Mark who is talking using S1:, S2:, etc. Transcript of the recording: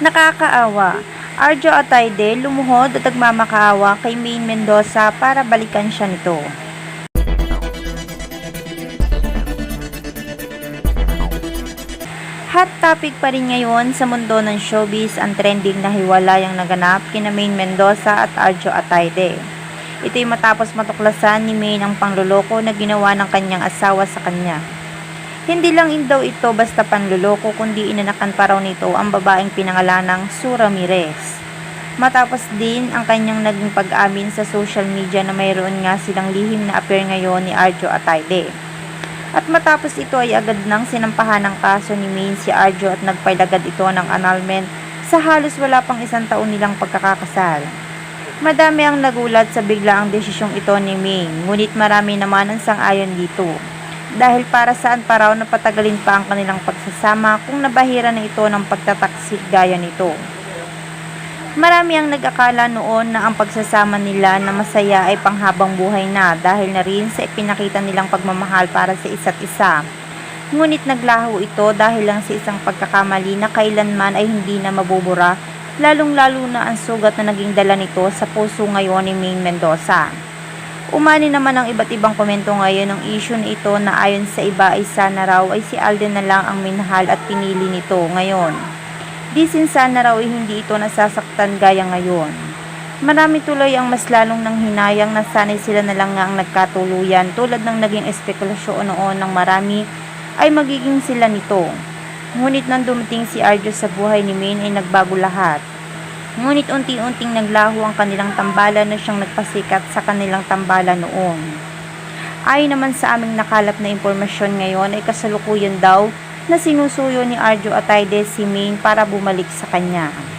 S1: Nakakaawa. Arjo Atayde lumuhod at nagmamakaawa kay Maine Mendoza para balikan siya nito. Hot topic pa rin ngayon sa mundo ng showbiz ang trending na hiwalayang naganap kina Maine Mendoza at Arjo Atayde. Ito'y matapos matuklasan ni Maine ang pangluloko na ginawa ng kanyang asawa sa kanya. Hindi lang daw ito basta panluloko kundi inanakan pa raw nito ang babaeng pinangalanang Sue Ramirez. Matapos din ang kanyang naging pag-amin sa social media na mayroon nga silang lihim na affair ngayon ni Arjo Atayde. At matapos ito ay agad nang sinampahan ng kaso ni Maine si Arjo at nagfile agad ito ng annulment sa halos wala pang isang taon nilang pagkakakasal. Madami ang nagulat sa biglaang desisyong ito ni Maine, ngunit marami naman ang sang-ayon dito. Dahil para saan pa raw napatagalin pa ang kanilang pagsasama kung nabahira na ito ng pagtataksik gaya nito. Marami ang nag-akala noon na ang pagsasama nila na masaya ay panghabang buhay na dahil na rin sa ipinakita nilang pagmamahal para sa isa't isa. Ngunit naglaho ito dahil lang sa isang pagkakamali na kailanman ay hindi na mabubura, lalong-lalo na ang sugat na naging dala nito sa puso ngayon ni Maine Mendoza. Umani naman ang iba't ibang komento ngayon ng issue na ito na ayon sa iba ay sana raw ay si Alden na lang ang minahal at pinili nito ngayon. Di sin sana raw ay hindi ito nasasaktan gaya ngayon. Marami tuloy ang mas lalong nang hinayang na sanay sila na lang nga ang nagkatuluyan tulad ng naging espekulasyon noon ng marami ay magiging sila nito. Ngunit nang dumating si Arjo sa buhay ni Maine ay nagbago lahat. Ngunit unti-unting naglaho ang kanilang tambalan na siyang nagpasikat sa kanilang tambalan noon. Ayon naman sa aming nakalap na impormasyon ngayon ay kasalukuyan daw na sinusuyo ni Arjo Atayde si Maine para bumalik sa kanya.